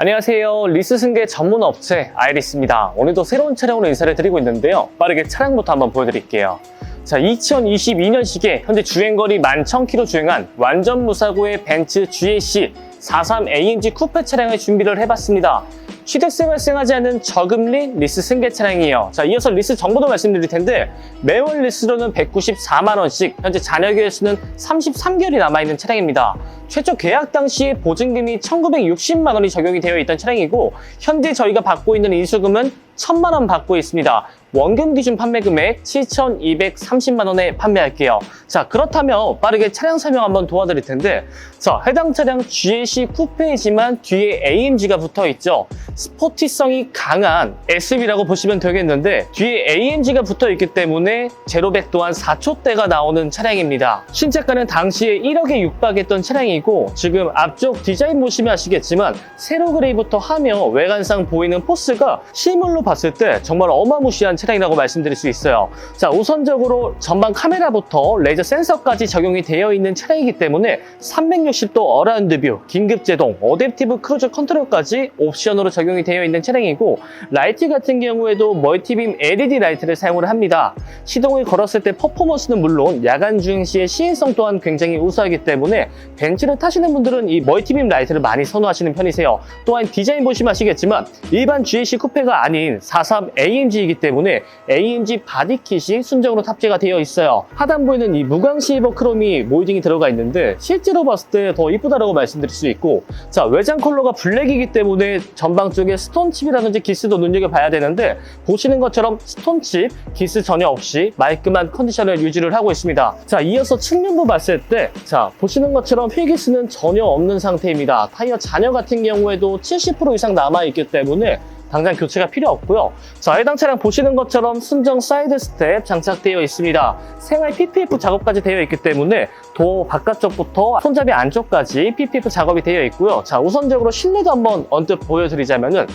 안녕하세요. 리스 승계 전문 업체 아이리스입니다. 오늘도 새로운 차량으로 인사를 드리고 있는데요. 빠르게 차량부터 한번 보여드릴게요. 자, 2022년식에 현재 주행거리 11,000km 주행한 완전 무사고의 벤츠 GAC 43 AMG 쿠페 차량을 준비를 해봤습니다. 취득세 발생하지 않는 저금리 리스 승계 차량이에요. 자, 이어서 리스 정보도 말씀드릴 텐데 매월 리스로는 194만 원씩, 현재 잔여 기회 수는 33개월이 남아 있는 차량입니다. 최초 계약 당시에 보증금이 1,960만 원이 적용이 되어 있던 차량이고 현재 저희가 받고 있는 인수금은 1,000만 원 받고 있습니다. 원금 기준 판매 금액 7,230만 원에 판매할게요. 자, 그렇다면 빠르게 차량 설명 한번 도와드릴 텐데 자, 해당 차량 GLC 쿠페이지만 뒤에 AMG가 붙어 있죠. 스포티성이 강한 SUV라고 보시면 되겠는데 뒤에 AMG가 붙어 있기 때문에 제로백 또한 4초대가 나오는 차량입니다. 신차가는 당시에 1억에 육박했던 차량이고 지금 앞쪽 디자인 보시면 아시겠지만 세로 그레이부터 하며 외관상 보이는 포스가 실물로 봤을 때 정말 어마무시한 차량이라고 말씀드릴 수 있어요. 자, 우선적으로 전방 카메라부터 레이저 센서까지 적용이 되어 있는 차량이기 때문에 360도 어라운드 뷰, 긴급 제동, 어댑티브 크루즈 컨트롤까지 옵션으로 적용 이 되어 있는 차량이고 라이트 같은 경우에도 멀티빔 LED 라이트를 사용을 합니다. 시동을 걸었을 때 퍼포먼스는 물론 야간 주행 시의 시인성 또한 굉장히 우수하기 때문에 벤츠를 타시는 분들은 이 멀티빔 라이트를 많이 선호하시는 편이세요. 또한 디자인 보시면 아시겠지만 일반 GLC 쿠페가 아닌 43 AMG이기 때문에 AMG 바디킷이 순정으로 탑재가 되어 있어요. 하단부에는 이 무광 실버 크롬이 모이딩이 들어가 있는데 실제로 봤을 때 더 이쁘다라고 말씀드릴 수 있고 자 외장 컬러가 블랙이기 때문에 전방 쪽에 스톤칩이라든지 기스도 눈여겨봐야 되는데 보시는 것처럼 스톤칩, 기스 전혀 없이 말끔한 컨디션을 유지를 하고 있습니다. 자 이어서 측면부 봤을 때 자 보시는 것처럼 휠기스는 전혀 없는 상태입니다. 타이어 잔여 같은 경우에도 70% 이상 남아있기 때문에 당장 교체가 필요 없고요. 자, 해당 차량 보시는 것처럼 순정 사이드 스텝 장착되어 있습니다. 생활 PPF 작업까지 되어 있기 때문에 도어 바깥쪽부터 손잡이 안쪽까지 PPF 작업이 되어 있고요. 자, 우선적으로 실내도 한번 언뜻 보여드리자면은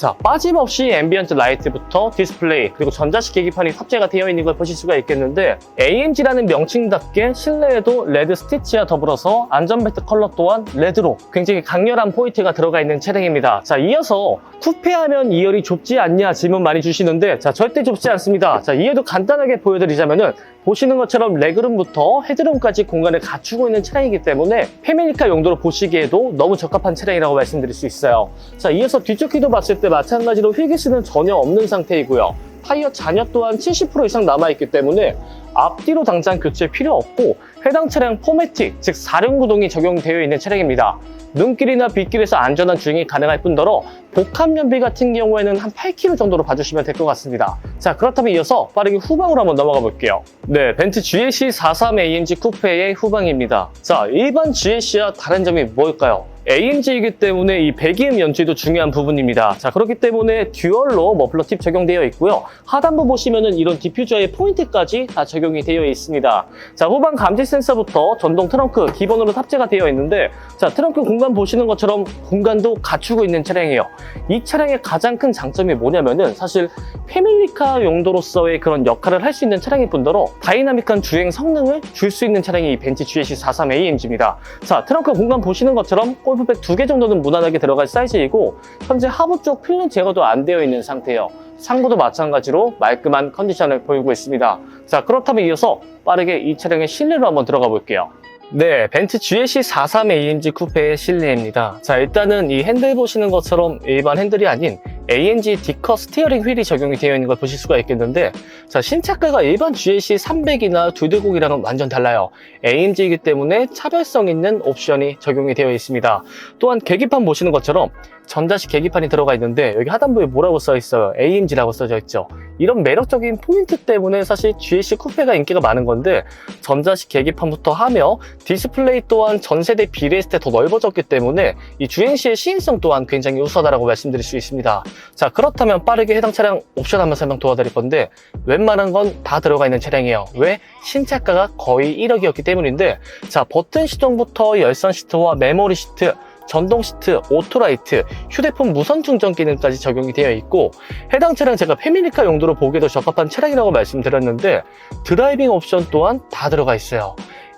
자, 빠짐없이 앰비언트 라이트부터 디스플레이, 그리고 전자식 계기판이 탑재가 되어 있는 걸 보실 수가 있겠는데 AMG라는 명칭답게 실내에도 레드 스티치와 더불어서 안전벨트 컬러 또한 레드로 굉장히 강렬한 포인트가 들어가 있는 차량입니다. 자, 이어서 쿠페하면 2열이 좁지 않냐 질문 많이 주시는데 자, 절대 좁지 않습니다. 자, 2열도 간단하게 보여드리자면은 보시는 것처럼 레그룸부터 헤드룸까지 공간을 갖추고 있는 차량이기 때문에 패밀리카 용도로 보시기에도 너무 적합한 차량이라고 말씀드릴 수 있어요. 자, 이어서 뒤쪽 키도 봤을 때 마찬가지로 휠기스는 전혀 없는 상태이고요. 타이어 잔여 또한 70% 이상 남아있기 때문에 앞뒤로 당장 교체 필요 없고 해당 차량 포매틱, 즉 사륜구동이 적용되어 있는 차량입니다. 눈길이나 빗길에서 안전한 주행이 가능할 뿐더러 복합 연비 같은 경우에는 한 8km 정도로 봐주시면 될 것 같습니다. 자 그렇다면 이어서 빠르게 후방으로 한번 넘어가 볼게요. 네, 벤츠 GLC 43 AMG 쿠페의 후방입니다. 자 일반 GLC와 다른 점이 뭘까요? AMG이기 때문에 이 배기음 연출도 중요한 부분입니다. 자, 그렇기 때문에 듀얼로 머플러 팁 적용되어 있고요. 하단부 보시면은 이런 디퓨저의 포인트까지 다 적용이 되어 있습니다. 자, 후방 감지 센서부터 전동 트렁크 기본으로 탑재가 되어 있는데 자, 트렁크 공간 보시는 것처럼 공간도 갖추고 있는 차량이에요. 이 차량의 가장 큰 장점이 뭐냐면은 사실 패밀리카 용도로서의 그런 역할을 할 수 있는 차량일 뿐더러 다이나믹한 주행 성능을 줄 수 있는 차량이 이 벤츠 GLC 43 AMG입니다. 자, 트렁크 공간 보시는 것처럼 골 프백 두 개 정도는 무난하게 들어갈 사이즈이고 현재 하부 쪽 필름 제거도 안 되어 있는 상태예요. 상부도 마찬가지로 말끔한 컨디션을 보이고 있습니다. 자, 그렇다면 이어서 빠르게 이 차량의 실내로 한번 들어가 볼게요. 네, 벤츠 GLC 43 AMG 쿠페의 실내입니다. 자, 일단은 이 핸들 보시는 것처럼 일반 핸들이 아닌 AMG 디커 스티어링 휠이 적용이 되어 있는 걸 보실 수가 있겠는데 자 신차가가 일반 GLC 300이나 두대국이랑은 완전 달라요. AMG이기 때문에 차별성 있는 옵션이 적용이 되어 있습니다. 또한 계기판 보시는 것처럼 전자식 계기판이 들어가 있는데 여기 하단부에 뭐라고 써 있어요? AMG라고 써져 있죠. 이런 매력적인 포인트 때문에 사실 GLC 쿠페가 인기가 많은 건데 전자식 계기판부터 하며 디스플레이 또한 전세대 비례했을 때 더 넓어졌기 때문에 이 주행 시의 시인성 또한 굉장히 우수하다고 말씀드릴 수 있습니다 자 그렇다면 빠르게 해당 차량 옵션 한번 설명 도와드릴 건데 웬만한 건 다 들어가 있는 차량이에요 왜? 신차가가 거의 1억이었기 때문인데 자 버튼 시동부터 열선 시트와 메모리 시트 전동 시트, 오토라이트, 휴대폰 무선 충전 기능까지 적용이 되어 있고 해당 차량 제가 패밀리카 용도로 보기에도 적합한 차량이라고 말씀드렸는데 드라이빙 옵션 또한 다 들어가 있어요.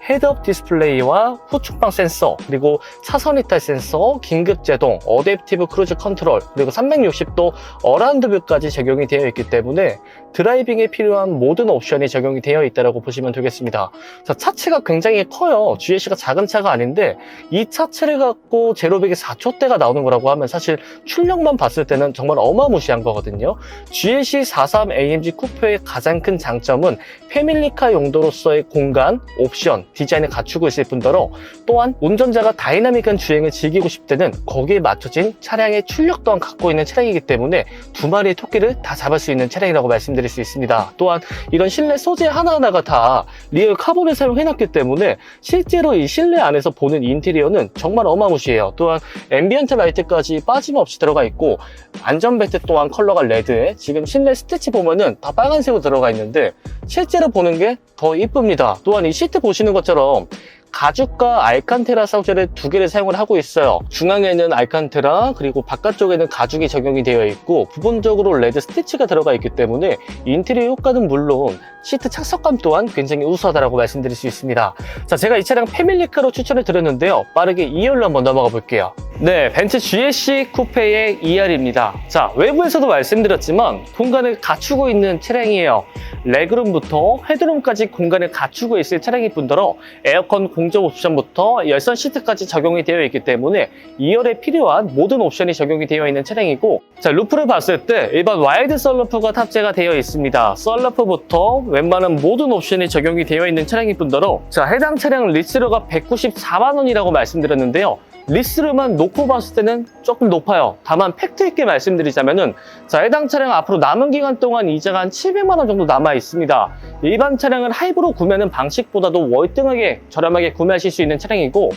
헤드업 디스플레이와 후측방 센서, 그리고 차선 이탈 센서, 긴급 제동, 어댑티브 크루즈 컨트롤, 그리고 360도 어라운드 뷰까지 적용이 되어 있기 때문에 드라이빙에 필요한 모든 옵션이 적용이 되어 있다고 보시면 되겠습니다. 자, 차체가 굉장히 커요. GLC가 작은 차가 아닌데 이 차체를 갖고 제로백이 4초대가 나오는 거라고 하면 사실 출력만 봤을 때는 정말 어마무시한 거거든요. GLC 43 AMG 쿠페의 가장 큰 장점은 패밀리카 용도로서의 공간, 옵션, 디자인을 갖추고 있을 뿐더러 또한 운전자가 다이나믹한 주행을 즐기고 싶을 때는 거기에 맞춰진 차량의 출력 또한 갖고 있는 차량이기 때문에 두 마리의 토끼를 다 잡을 수 있는 차량이라고 말씀드릴 수 있습니다. 또한 이런 실내 소재 하나하나가 다 리얼 카본을 사용해놨기 때문에 실제로 이 실내 안에서 보는 인테리어는 정말 어마무시해요. 또한 앰비언트 라이트까지 빠짐없이 들어가 있고 안전벨트 또한 컬러가 레드에 지금 실내 스티치 보면은 다 빨간색으로 들어가 있는데 실제로 보는 게 더 이쁩니다. 또한 이 시트 보시는 것 처럼 가죽과 알칸테라 소재를 두 개를 사용을 하고 있어요. 중앙에는 알칸테라 그리고 바깥쪽에는 가죽이 적용이 되어 있고 부분적으로 레드 스티치가 들어가 있기 때문에 인테리어 효과는 물론 시트 착석감 또한 굉장히 우수하다고 말씀드릴 수 있습니다. 자, 제가 이 차량 패밀리카로 추천을 드렸는데요. 빠르게 2열로 한번 넘어가 볼게요. 네, 벤츠 GLC 쿠페의 2열입니다. 자, 외부에서도 말씀드렸지만 공간을 갖추고 있는 차량이에요. 레그룸부터 헤드룸까지 공간을 갖추고 있을 차량일 뿐더러 에어컨 공조 옵션부터 열선 시트까지 적용이 되어 있기 때문에 2열에 필요한 모든 옵션이 적용이 되어 있는 차량이고 자 루프를 봤을 때 일반 와이드 썰루프가 탑재가 되어 있습니다. 썰루프부터 웬만한 모든 옵션이 적용이 되어 있는 차량일 뿐더러 자 해당 차량 리스료가 194만 원이라고 말씀드렸는데요. 리스르만 놓고 봤을 때는 조금 높아요. 다만 팩트 있게 말씀드리자면은 자 해당 차량 앞으로 남은 기간 동안 이자가 한 700만 원 정도 남아 있습니다. 일반 차량을 하이브로 구매하는 방식보다도 월등하게 저렴하게 구매하실 수 있는 차량이고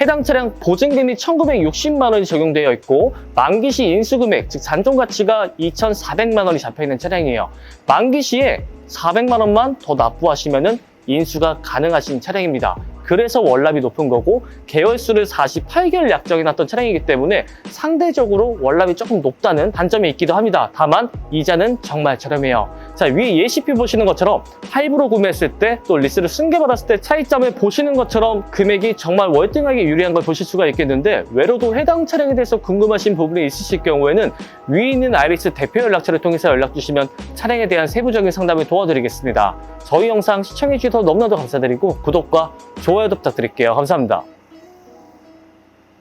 해당 차량 보증금이 1,960만 원이 적용되어 있고 만기 시 인수 금액 즉 잔존 가치가 2,400만 원이 잡혀 있는 차량이에요. 만기 시에 400만 원만 더 납부하시면은 인수가 가능하신 차량입니다. 그래서 월납이 높은 거고 계열수를 48개월 약정해 놨던 차량이기 때문에 상대적으로 월납이 조금 높다는 단점이 있기도 합니다. 다만 이자는 정말 저렴해요. 자 위에 예시표 보시는 것처럼 하이브로 구매했을 때 또 리스를 승계받았을 때 차이점을 보시는 것처럼 금액이 정말 월등하게 유리한 걸 보실 수가 있겠는데 외로도 해당 차량에 대해서 궁금하신 부분이 있으실 경우에는 위에 있는 아이리스 대표 연락처를 통해서 연락 주시면 차량에 대한 세부적인 상담을 도와드리겠습니다. 저희 영상 시청해 주셔서 너무나도 감사드리고 구독과 좋아요도 부탁드릴게요. 감사합니다.